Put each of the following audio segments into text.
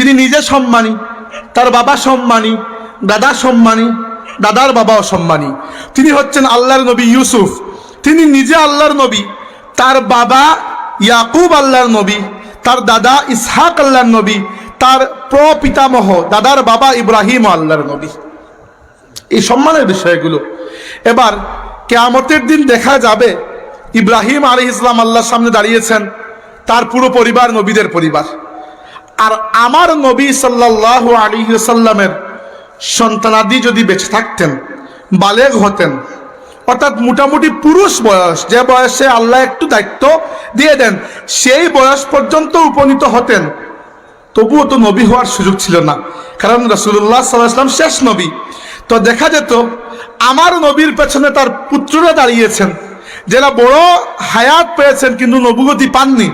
তিনি নিজে সম্মানী, তার বাবা সম্মানী, দাদা সম্মানী, দাদার বাবাও সম্মানী। তিনি হচ্ছেন আল্লাহর নবী ইউসুফ। তিনি নিজে আল্লাহর নবী, তার বাবা ইয়াকুব আল্লাহর নবী, তার দাদা ইসহাক আল্লাহর নবী, তার প্রপিতামহ, দাদার বাবা ইব্রাহিম আল্লাহর নবী। এই সম্মানের বিষয়গুলো। এবার কেয়ামতের দিন দেখা যাবে, ইব্রাহিম আলী ইসলাম আল্লাহর সামনে দাঁড়িয়েছেন, তার পুরো পরিবার নবীদের পরিবার। আর আমার নবী সাল্লাহ আলী সাল্লামের সন্তানাদি যদি বেঁচে থাকতেন, বালেগ হতেন, অর্থাৎ মোটামুটি পুরুষ বয়স, যে বয়সে আল্লাহ একটু দায়িত্ব দিয়ে দেন, সেই বয়স পর্যন্ত উপনীত হতেন, তবুও তো নবী হওয়ার সুযোগ ছিল না। কারণ রসুল্লাহ সাল্লাম শেষ নবী। তো দেখা যেত, আমার নবীর পেছনে তার পুত্ররা দাঁড়িয়েছেন, যারা বড় হায়াত পেয়েছেন, কিন্তু নবুগতি পাননি।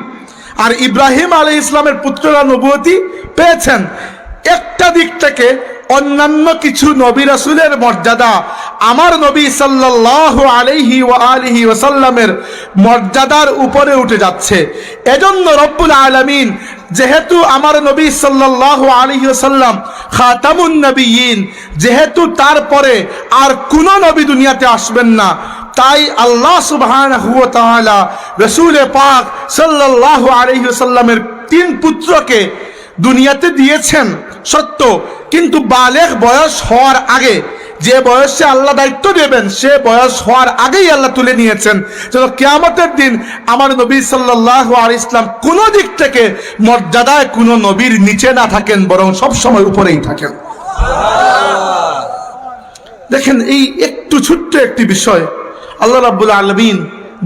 আর ইব্রাহিম আলী ইসলামের পুত্ররা নবুগতি পেয়েছেন। একটা দিক থেকে অন্যান্য কিছু নবী রাসুলের মর্যাদা, আমার নবী সাল্লাহ আলাইহি ও আলিহি ওসাল্লামের মর্যাদার উপরে উঠে যাচ্ছে। এজন্য রব্বুল আলমিন, যেহেতু আমার নবী সাল্লাহ আলাইহি ওসাল্লাম খাতামুন নবীন যেহেতু তারপরে আর কোনো নবী দুনিয়াতে আসবেন না তাই আল্লাহ তাআলা রাসূল পাক সাল্লাল্লাহু আলাইহি ওয়াসাল্লামের তিন পুত্রকে দুনিয়াতে দিয়েছেন, সত্য। কিন্তু বালেক বয়স হওয়ার আগে, যে বয়সে আল্লাহ দায়িত্ব দেবেন, সে বয়স হওয়ার আগেই আল্লাহ তুলে নিয়েছেন। যেন কেয়ামতের দিন আমার নবী সাল্লাহ আর ইসলাম কোনো দিক থেকে মর্যাদায় কোনো নবীর নিচে না থাকেন, বরং সব সময় উপরেই থাকেন। দেখেন, এই একটু ছোট্ট একটি বিষয়। আল্লাহ রাব্বুল আলমিন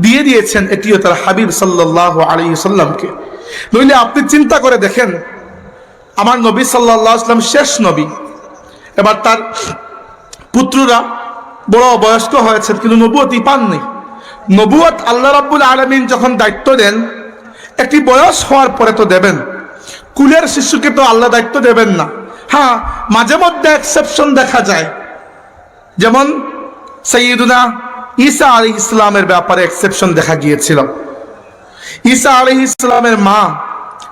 দিয়ে দিয়েছেন এটিও তার হাবিব সাল্লাহ আলী সাল্লামকে। নইলে আপনি চিন্তা করে দেখেন, আমার নবী সাল্লাহ আসলাম শেষ নবী। এবার তার পুত্ররা বড় বয়স্ক হয়েছেন, কিন্তু নবুয়তি পাননি। নবুয়ত আল্লাহ রাব্বুল আলমিন যখন দায়িত্ব দেন, একটি বয়স হওয়ার পরে তো দেবেন। কুলের শিশুকে তো আল্লাহ দায়িত্ব দেবেন না। হ্যাঁ মাঝে মধ্যে এক্সেপশন দেখা যায়। যেমন সৈয়দুনা ঈসা আলী ইসলামের ব্যাপারে এক্সেপশন দেখা গিয়েছিল। ঈসা আলী ইসলামের মা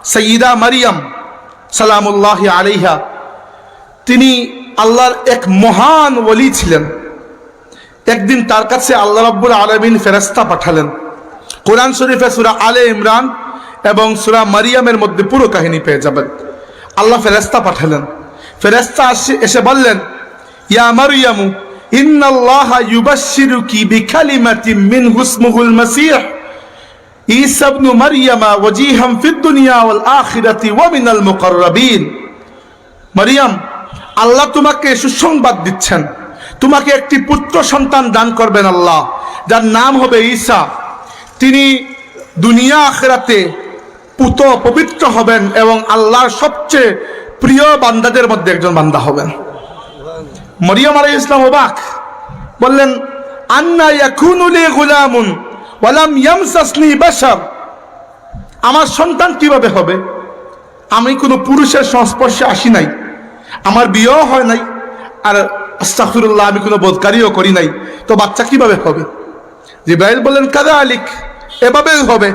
সঈদা মারিয়াম সালামুল্লাহ আলিহা তিনি আল্লাহর এক মহান ওলি ছিলেন। একদিন তার কাছে আল্লাহ রাব্বুল আলমিন ফেরেস্তা পাঠালেন। কোরআন শরীফে সুরা আলে ইমরান এবং সুরা মারিয়ামের মধ্যে পুরো কাহিনী পেয়ে যাবেন। আল্লাহ ফেরেস্তা পাঠালেন। ফেরেস্তা এসে বললেন, ইয়া মারিয়ামু আল্লাহ তোমাকে সুসংবাদ দিচ্ছেন। তোমাকে একটি পুত্র সন্তান দান করবেন আল্লাহ, যার নাম হবে ঈসা। তিনি দুনিয়া আখেরাতে পুত পবিত্র হবেন এবং আল্লাহর সবচেয়ে প্রিয় বান্দাদের মধ্যে একজন বান্দা হবেন। মরিয়ম আলাই ইসলাম ওবাক বললেন, আন্না ইয়াকুনু লি গুলামুন ওয়ালাম ইয়ামসাসনি বাশার। আমার সন্তান কীভাবে হবে? আমি কোনো পুরুষের সংস্পর্শে আসি নাই। আমার বিয়েও হয় নাই। আর আস্তাফিরুল্লাহ আমি কোনো বোধকারীও করি নাই। তো বাচ্চা কীভাবে হবে? জিব্রাইল বললেন কাদা আলিক এভাবেই হবে।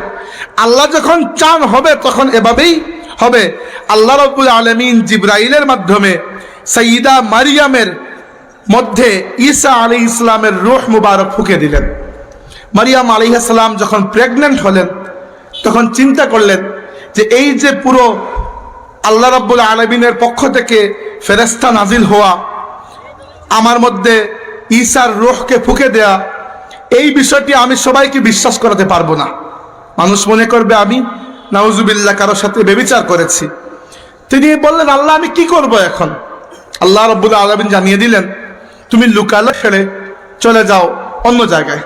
আল্লাহ যখন চান হবে, তখন এভাবেই হবে। আল্লাহ রব্বুল আলমিন জিব্রাইলের মাধ্যমে সঈদা মারিয়ামের মধ্যে ঈসা আলী ইসলামের রুহ মুবারক ফুকে দিলেন। মারিয়াম আলী ইসলাম যখন প্রেগনেন্ট হলেন, তখন চিন্তা করলেন যে এই যে পুরো আল্লাহ রাব্বুল আলমিনের পক্ষ থেকে ফেরেস্তা নাজিল হওয়া, আমার মধ্যে ঈসার রোহকে ফুকে দেয়া, এই বিষয়টি আমি সবাইকে বিশ্বাস করাতে পারব না। মানুষ মনে করবে, আমি নাউজুবিল্লাহ কারোর সাথে বেবিচার করেছি। তিনি বললেন, আল্লাহ, আমি কি করব এখন? আল্লাহ রব্বুল আলমিন জানিয়ে দিলেন তুমি লুকালো ছেড়ে চলে যাও অন্য জায়গায়।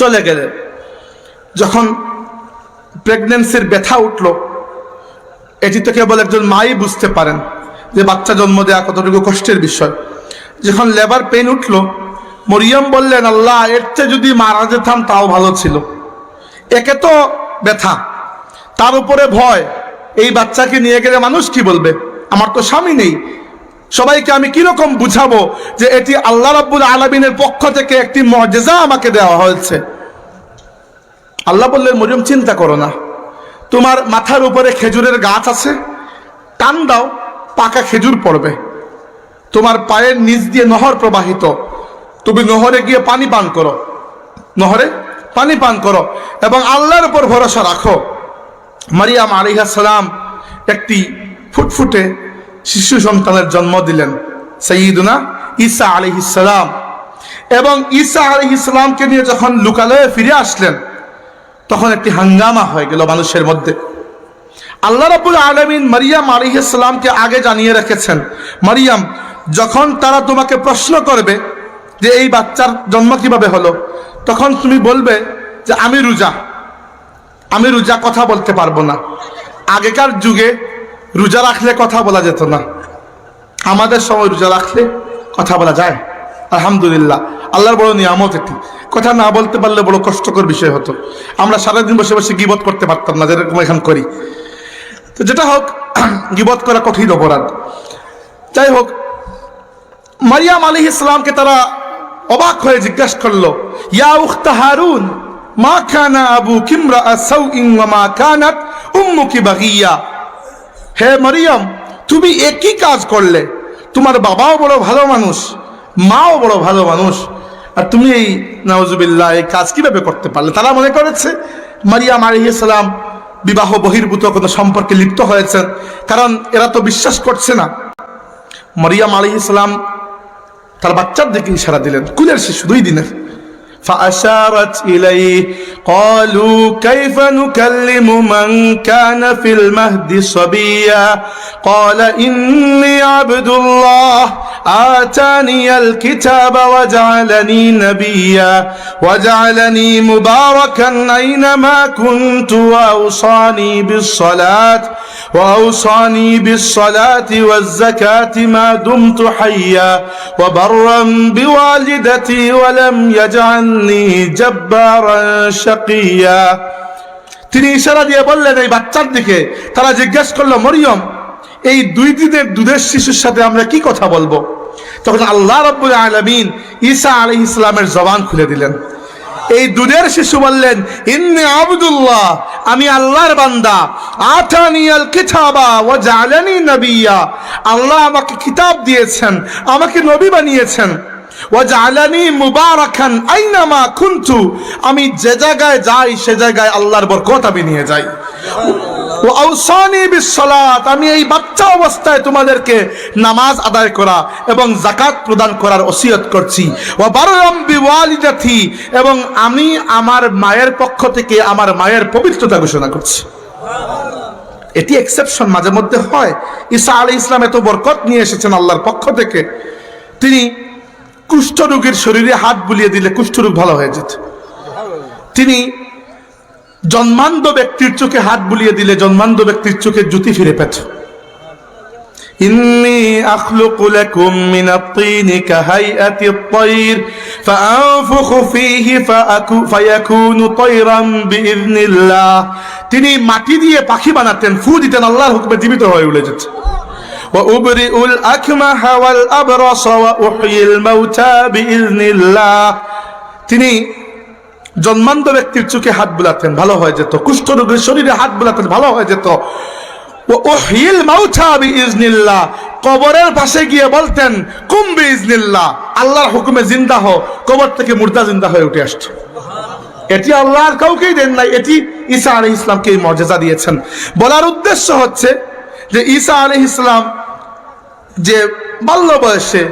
চলে গেলে। যখন প্রেগনেন্সির ব্যথা উঠল, এটি তো কেবল একজন মাই বুঝতে পারেন যে বাচ্চা জন্ম দেওয়া কতটুকু কষ্টের বিষয়। যখন লেবার পেন উঠল, মরিয়ম বললেন, আল্লাহ, এর চেয়ে যদি মারা যেতাম তাও ভালো ছিল। একে তো ব্যথা, তার উপরে ভয়। এই বাচ্চাকে নিয়ে গেলে মানুষ কি বলবে? আমার তো স্বামী নেই সবাইকে আমি কীরকম বুঝাবো যে এটি আল্লাহ রাব্বুল আলমিনের পক্ষ থেকে একটি মর্যাদা আমাকে দেওয়া হয়েছে? আল্লাহ বললেন, মরিয়ম, চিন্তা করো না। তোমার মাথার উপরে খেজুরের গাছ আছে, টান দাও, পাকা খেজুর পড়বে। তোমার পায়ের নিচ দিয়ে নহর প্রবাহিত। তুমি নহরে গিয়ে পানি পান করো। নহরে পানি পান করো এবং আল্লাহর উপর ভরসা রাখো। মারিয়াম আলিহাসালাম একটি ফুটফুটে শিশু সন্তানের জন্ম দিলেন সঈদুনা ঈসা আলিহিসাল্লাম এবং ঈসা আলিহিসাল্লামকে নিয়ে যখন লুকালয়ে ফিরে আসলেন, তখন একটি হাঙ্গামা হয়ে গেল মানুষের মধ্যে। আল্লাহ রাবুল আলমিন মারিয়াম আলিহাসাল্লামকে আগে জানিয়ে রেখেছেন, মারিয়াম, যখন তারা তোমাকে প্রশ্ন করবে যে এই বাচ্চার জন্ম কীভাবে হলো, তখন তুমি বলবে যে, আমি রোজা। আমি রোজা কথা বলতে পারব না। আগেকার যুগে রোজা রাখলে কথা বলা যেত না। আমাদের সময় রোজা রাখলে কথা বলা যায়। আলহামদুলিল্লাহ, আল্লাহর বড় নিয়ামত এটি। কথা না বলতে পারলে বড় কষ্টকর বিষয় হতো। আমরা সারাদিন বসে বসে গিবত করতে পারতাম না, যেরকম এখন করি। তো যেটা হোক, গিবত করা কঠিন অপরাধ। যাই হোক, মারিয়াম আলী ইসলামকে তারা অবাক হয়ে জিজ্ঞাসা করল, ইয়া উখতা হারুন, মা খানা আবু কিমরা সাউইন ওয়া মা কানাত উম্মুকি বাগিয়া? হে মারিয়াম তুমি একই কাজ করলে তোমার বাবাও বড় ভালো মানুষ মাও বড় ভালো মানুষ আর তুমি এই নওয়াজুবিল্লাহ এই কাজ কিভাবে করতে পারলে তারা মনে করেছে মারিয়াম আলহিসাম বিবাহ বহির্ভূত কোনো সম্পর্কে লিপ্ত হয়েছেন কারণ এরা তো বিশ্বাস করছে না মারিয়াম আলহিসাম তার বাচ্চার দিকে ইশারা দিলেন কুলের শিশু দুই দিনের فأشارت إليه قالوا كيف نكلم من كان في المهد صبيا؟ قال إني عبد الله. آتاني الكتاب وجعلني نبيا وجعلني مباركا أينما كنت وأوصاني بالصلاة وأوصاني بالصلاة والزكاة ما دمت حيا وبرا بوالدتي ولم يجعلني جبارا شقيا তিনি ইশারা দিয়ে বললেন এই বাচ্চার দিকে তারা জিজ্ঞেস করলো মরিয়ম এই দুই দিনের দুধের শিশুর সাথে আমরা কি কথা বলব? তখন আল্লাহ রব্বুল আলমিন ঈসা আলী ইসলামের জবান খুলে দিলেন। এই দুধের শিশু বললেন, ইন্নি আবদুল্লাহ, আমি আল্লাহর বান্দা। আতানিয়াল কিতাবা ও জালানি নবিয়া। আল্লাহ আমাকে কিতাব দিয়েছেন, আমাকে নবী বানিয়েছেন। ও জালানি মুবারাকান আইনামা কুনতু। আমি যে জায়গায় যাই, সে জায়গায় আল্লাহর বরকত আমি নিয়ে যাই। ও আমি এই বাচ্চা অবস্থায় তোমাদেরকে নামাজ আদায় করা এবং জাকাত প্রদান করার ওসিয়ত করছি। ও বারম বিওয়ালিদাথি এবং আমি আমার মায়ের পক্ষ থেকে আমার মায়ের পবিত্রতা ঘোষণা করছি। এটি এক্সেপশন মাঝে মধ্যে হয়। ঈসা আলী ইসলাম এত বরকত নিয়ে এসেছেন আল্লাহর পক্ষ থেকে। তিনি কুষ্ঠরোগীর শরীরে হাত বুলিয়ে দিলে কুষ্ঠরোগ ভালো হয়ে যেত। তিনি জন্মান্ধ ব্যক্তির চোখে হাত বুলিয়ে দিলে জন্মান্ধ ব্যক্তির চোখে জুতি ফিরে পেত إني أخلق لكم من الطين كهيئة الطير فأنفخ فيه فأكو فيكون طيرا بإذن الله তিনি মাটি দিয়ে পাখি বানাতেন ফু দিতেন আল্লাহর হুকুমে জীবিত হয়ে উড়ে যেত وأبرئ الأكمح والأبرص وأحيي الموتى بإذن الله তিনি জন্মান্ধ ব্যক্তির চোখে হাত বুলাতেন, ভালো হয়ে যেত। কুষ্ঠরোগীর শরীরে হাত বুলাতেন, ভালো হয়ে যেত। কবরের পাশে গিয়ে বলতেন, কুম বিইজনিল্লাহ, আল্লাহর হুকুমে জিন্দা হো কবর থেকে মুর্দা জিন্দা হয়ে উঠে আসছে। এটি আল্লাহর কাউকেই দেন নাই, এটি ঈসা আলী ইসলামকে এই মর্যাদা দিয়েছেন। বলার উদ্দেশ্য হচ্ছে যে, ঈসা আলী ইসলাম যে বাল্য বয়সে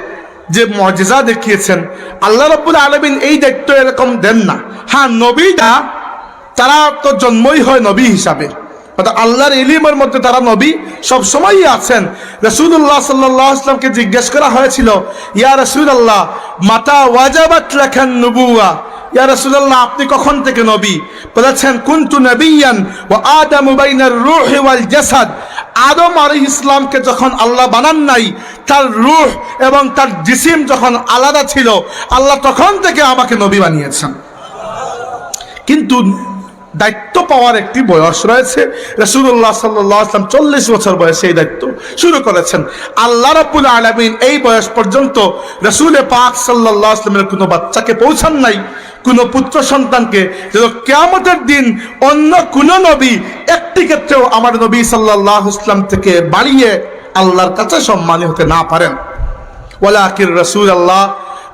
যে মর্যাদা দেখিয়েছেন, আল্লাহ রব্বুল আলমিন এই দায়িত্ব এরকম দেন না। হ্যাঁ নবীরা তারা তো জন্মই হয় নবী হিসাবে। অর্থাৎ আল্লাহর ইলিমের মধ্যে তারা নবী সব সময়ই আছেন রসুল্লাহ সাল্লাহ আসলামকে জিজ্ঞেস করা হয়েছিল, ইয়া রসুল আল্লাহ মাতা ওয়াজাবাত লেখেন নবুয়া ইয়া রাসূলুল্লাহ, আপনি কখন থেকে নবী? বলেছেন, কুনতু নবিয়ান ওয়া আদামু বাইনার রূহ ওয়াল জাসাদ। আদম আলাইহিস ইসলামকে যখন আল্লাহ বানান নাই, তার রুহ এবং তার জিসিম যখন আলাদা ছিল, আল্লাহ তখন থেকে আমাকে নবী বানিয়েছেন। কিন্তু দায়িত্ব পাওয়ার একটি বয়স রয়েছে। রসুল্লাহ সাল্লাহ আসলাম চল্লিশ বছর বয়সে এই দায়িত্ব শুরু করেছেন। আল্লাহ রাবুল আলমিন এই বয়স পর্যন্ত রসুলে পাক সাল্লাহ আসলামের কোনো বাচ্চাকে পৌঁছান নাই। কোন পুত্র সন্তানকে যেন দিন অন্য কোন নবী একটি ক্ষেত্রেও আমার নবী সাল্লাহ ইসলাম থেকে বাড়িয়ে আল্লাহর কাছে সম্মানী হতে না পারেন। ওয়ালাকির রসুল আল্লাহ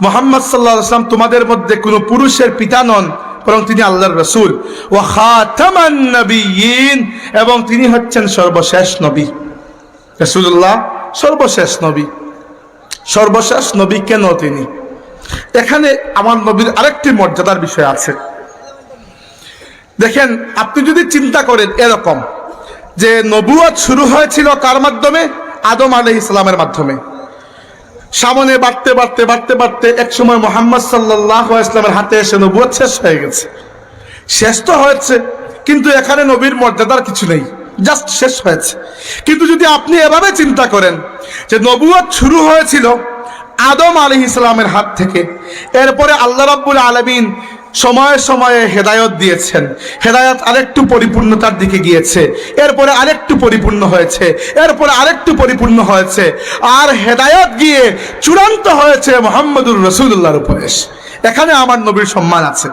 মোহাম্মদ সাল্লাহ ইসলাম তোমাদের মধ্যে কোনো পুরুষের পিতা নন, বরং তিনি আল্লাহর রসুল। ও খাতামান নবীন এবং তিনি হচ্ছেন সর্বশেষ নবী। রসুল্লাহ সর্বশেষ নবী। সর্বশেষ নবী কেন তিনি? এখানে আমার নবীর আরেকটি মর্যাদার বিষয় আছে। দেখেন, আপনি যদি চিন্তা করেন এরকম যে নবুয়ত শুরু হয়েছিল কার মাধ্যমে? আদম আলহ ইসলামের মাধ্যমে। সামনে বাড়তে বাড়তে বাড়তে বাড়তে এক সময় মোহাম্মদ সাল্লাহ ইসলামের হাতে এসে নবুয়ত শেষ হয়ে গেছে। শেষ তো হয়েছে, কিন্তু এখানে নবীর মর্যাদার কিছু নেই, জাস্ট শেষ হয়েছে। কিন্তু যদি আপনি এভাবে চিন্তা করেন যে নবুয়ত শুরু হয়েছিল আদম আলী ইসলামের হাত থেকে। এরপরে আল্লাহ রাব্বুল আলমিন সময়ে সময়ে হেদায়ত দিয়েছেন। হেদায়ত আরেকটু পরিপূর্ণতার দিকে গিয়েছে। এরপরে আরেকটু পরিপূর্ণ হয়েছে। এরপরে আরেকটু পরিপূর্ণ হয়েছে। আর হেদায়ত গিয়ে চূড়ান্ত হয়েছে মোহাম্মদুর রসুল্লাহর উপরেশ এখানে আমার নবীর সম্মান আছে।